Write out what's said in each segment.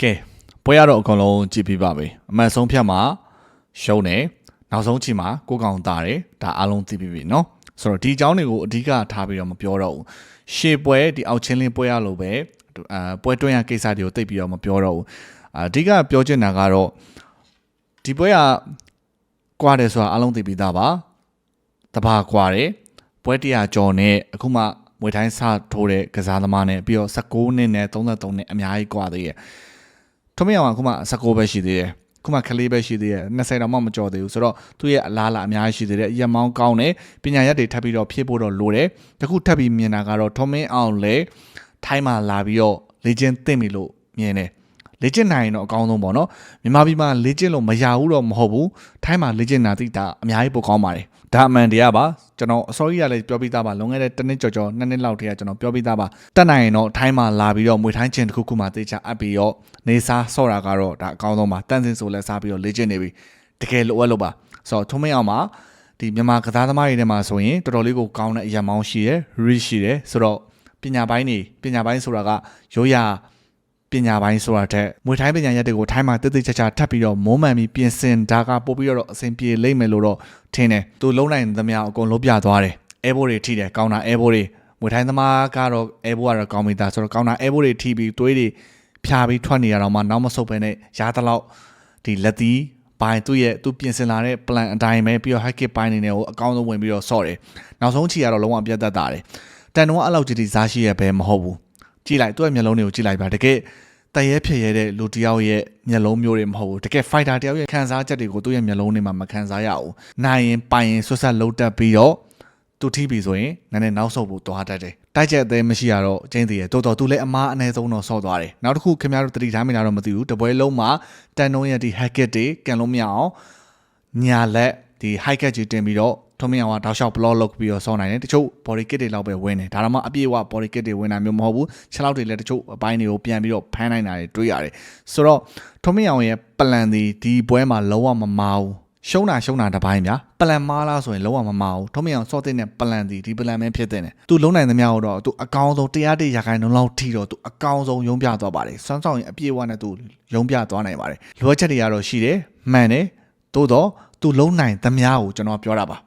ကဲပွဲရတော့အကုန်လုံးကြည့်ပြီးပါပြီအမှန်ဆုံးဖြတ်မှာရှုံးတယ်နောက်ဆုံးချိန်မှာကိုကောင်တာတယ်ဒါအားလုံးသိပြီးပြီเนาะဆိုတော့ဒီအကြောင်းတွေကိုအဓိကထားပြီးတော့မပြောတော့ဘူးရှေ့ပွဲဒီအောက်ချင်းလင်းပွဲရလို့ပဲအဲပွဲတွင်းရကိစ္စတွေကိုသိပြီးတော့မပြောတော့ဘူးအဓိကပြောချင်တာကတော့ဒီပွဲကကွာတယ်ဆိုတာအားလုံးသိပြီးသားပါတဘာကွာတယ်ပွဲတရာကျော်နဲ့အခုမှမွေတိုင်းစထိုးတဲ့ကစားသမားနဲ့ပြီးတော့16နှစ်နဲ့33နှစ်အများကြီးကွာသေးရဲ့ ထွမရအောင်ကခုမှ19ပဲရှိသေးတယ်ခုမှကလေးပဲရှိသေးတယ်20တော့မှမကြော်သေးဘူးဆိုတော့သူ့ရဲ့အလားအလာအများကြီးရှိသေးတယ်ရက်မောင်းကောင်းတယ်ပညာရက်တွေထပ်ပြီးတော့ဖြည့်ဖို့တော့လိုတယ်တခုထပ်ပြီးမြင်တာကတော့ထွမင်းအောင်လေထိုင်းမှာလာပြီးတော့လေကျင်းသိမ့်ပြီလို့မြင်တယ် လေ့ကျင့်နိုင်ရင်တော့အကောင်းဆုံးပေါ့နော်မြန်မာပြည်မှာလေ့ကျင့်လို့မရဘူးတော့မဟုတ်ဘူးထိုင်းမှာလေ့ကျင့်တာတိတာအများကြီးပိုကောင်းပါတယ်ဒါအမှန်တရားပါကျွန်တော်အစောကြီးကလည်းပြောပြီးသားပါလွန်ခဲ့တဲ့တစ်နှစ်ကျော်ကျော်နှစ်နှစ်လောက်တည်းကကျွန်တော်ပြောပြီးသားပါတက်နိုင်ရင်တော့ထိုင်းမှာလာပြီးတော့မွေထိုင်းချင်းတစ်ခုခုမှတေချာအပ်ပြီးတော့နေစားဆော့တာကတော့ဒါအကောင်းဆုံးပါတန်စင်ဆိုလဲစားပြီးတော့လေ့ကျင့်နေပြီတကယ်လိုအပ်လို့ပါဆိုတော့ထုံးမင်းအောင်မှာဒီမြန်မာကစားသမားတွေထဲမှာဆိုရင်တော်တော်လေးကိုကောင်းတဲ့အရာမောင်းရှိရယ် reach ရှိတယ်ဆိုတော့ပညာပိုင်းနေပညာပိုင်းဆိုတာကရိုးရာ ပညာပိုင်းဆိုတာတဲ့မွေထိုင်းပညာရက်တွေကိုထိုင်းမှာတိတိကျကျထပ်ပြီးတော့မုံမှန်ပြီးပြင်ဆင်ဒါကပို့ပြီးတော့အဆင်ပြေလိမ့်မယ်လို့တော့ထင်တယ်သူလုံးနိုင်သမျှအကုန်လုံးပြသွားတယ်အဲဘိုးတွေထိတယ်ကောင်းတာအဲဘိုးတွေမွေထိုင်းသမားကတော့အဲဘိုးကတော့ကောင်းပြီသားဆိုတော့ကောင်းတာအဲဘိုးတွေထိပြီးသွေးတွေဖြာပြီးထွက်နေရတော့မှနောက်မဆုတ်ပဲနဲ့ရားတလောက်ဒီလက်သီးပိုင်းသူ့ရဲ့သူပြင်ဆင်လာတဲ့ plan အတိုင်းပဲပြီးတော့ hack kit ပိုင်းနေနဲ့ကိုအကောင်းဆုံးဝင်ပြီးတော့ဆော့တယ်နောက်ဆုံးချီကတော့လုံးဝပြတ်သက်တာတယ်တန်တော့အဲ့လောက်ကြည့်ဒီစားရှိရပဲမဟုတ်ဘူး ကြည့်လိုက်သူ့ရဲ့မျက်လုံးတွေကိုကြည့်လိုက်ပါတကယ်တရဲဖြစ်ရတဲ့လူတယောက်ရဲ့မျက်လုံးမျိုးတွေမဟုတ်ဘူးတကယ် fighter တယောက်ရဲ့ခံစားချက်တွေကိုသူ့ရဲ့မျက်လုံးတွေမှာမခံစားရဘူးနိုင်ရင်ပိုင်ရင်ဆွတ်ဆက်လုံးတက်ပြီးတော့သူထိပြီဆိုရင်နည်းနည်းနောက်ဆုတ်ဖို့သွားတတ်တယ်တိုက်ချက်အသေးမရှိရတော့ကျင်းသေးရတော်တော်သူလည်းအမားအနည်းဆုံးတော့ဆော့သွားတယ်နောက်တစ်ခုခင်ဗျားတို့တတိထားမိတာတော့မသိဘူးတပွဲလုံးမှာတန်နှုံးရဲ့ဒီ hacket တွေကန်လို့မရအောင်ညာလက် ဒီ high cat ကြီးတင်ပြီးတော့ထုံးမရအောင်တောက်လျှောက် block လုပ်ပြီးတော့ဆောင်းနိုင်တယ်တချို့ body kit တွေလောက်ပဲဝင်တယ်ဒါတော့မှအပြည့်အဝ body kit တွေဝင်တာမျိုးမဟုတ်ဘူးခြေထောက်တွေလည်းတချို့အပိုင်းတွေကိုပြန်ပြီးတော့ဖမ်းနိုင်တာတွေတွေ့ရတယ်ဆိုတော့ထုံးမရအောင်ရဲ့ plan ဒီဒီပွဲမှာလုံးဝမမာဘူးရှုံးတာရှုံးတာတစ်ပိုင်းဗျာပလန်မားလားဆိုရင်လုံးဝမမအောင်ထုံးမရအောင်စော့တဲ့နဲ့ပလန်ဒီဒီပလန်ပဲဖြစ်တဲ့နဲ့သူလုံးနိုင်သမျှတော့သူအကောင်းဆုံးတရားတရာခိုင်နှုန်းလောက်ထိတော့သူအကောင်းဆုံးရုံးပြသွားပါတယ်စွမ်းဆောင်ရင်အပြည့်အဝနဲ့သူရုံးပြသွားနိုင်ပါတယ်လိုအပ်ချက်တွေကတော့ရှိတယ်မှန်တယ်သို့တော့ သူလုံးနိုင်သမျှကိုကျွန်တော်ပြောတာပါ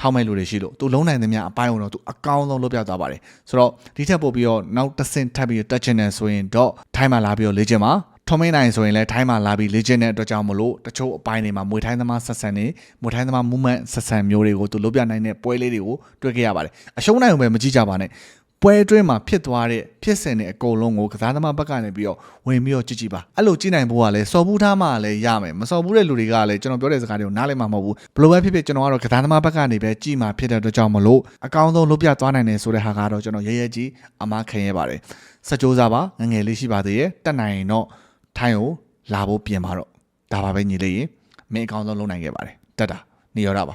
ထောက်မဲ့လူတွေရှိလို့သူလုံးနိုင်သမျှအပိုင်းအောင်တော့သူအကောင်းဆုံးလုပ်ပြသွားပါတယ်ဆိုတော့ဒီထက်ပိုပြီးတော့နောက်တစ်ဆင့်ထပ်ပြီးတက်ချင်တယ်ဆိုရင်တော့ထိုင်းမှာလာပြီးတော့လေ့ကျင့်ပါထုံမင်းနိုင်ဆိုရင်လည်းထိုင်းမှာလာပြီးလေ့ကျင့်တဲ့အတွက်ကြောင့်မလို့တချို့အပိုင်းတွေမှာမွေထိုင်းသမားဆက်ဆံနေမွေထိုင်းသမား movement ဆက်ဆံမျိုးတွေကိုသူလုပ်ပြနိုင်တဲ့ပွဲလေးတွေကိုတွေ့ခဲ့ရပါတယ်အရှုံးနိုင်ုံပဲမကြည့်ကြပါနဲ့ ပွဲအတွင်းမှာဖြစ်သွားတဲ့ဖြစ်စဉ်တွေအကုန်လုံးကိုကစားသမားဘက်ကနေပြီးတော့ဝင်ပြီးတော့ကြည့်ကြည့်ပါအဲ့လိုကြည့်နိုင်ဖို့ကလည်းစော်ဘူးထားမှလည်းရမယ်မစော်ဘူးတဲ့လူတွေကလည်းကျွန်တော်ပြောတဲ့စကားတွေကိုနားလည်မှာမဟုတ်ဘူးဘလို့ပဲဖြစ်ဖြစ်ကျွန်တော်ကတော့ကစားသမားဘက်ကနေပဲကြည့်မှာဖြစ်တဲ့အတွက်ကြောင့်မလို့အကောင်းဆုံးလုပ်ပြသွားနိုင်တယ်ဆိုတဲ့ဟာကတော့ကျွန်တော်ရဲရဲကြီးအမားခံရပါတယ်စကြိုးစားပါငငယ်လေးရှိပါသေးရဲ့တက်နိုင်ရင်တော့ထိုင်းကိုလာဖို့ပြင်ပါတော့ဒါပါပဲညီလေးရင်မင်းအကောင်းဆုံးလုပ်နိုင်ခဲ့ပါတယ်တက်တာနေရတာပါ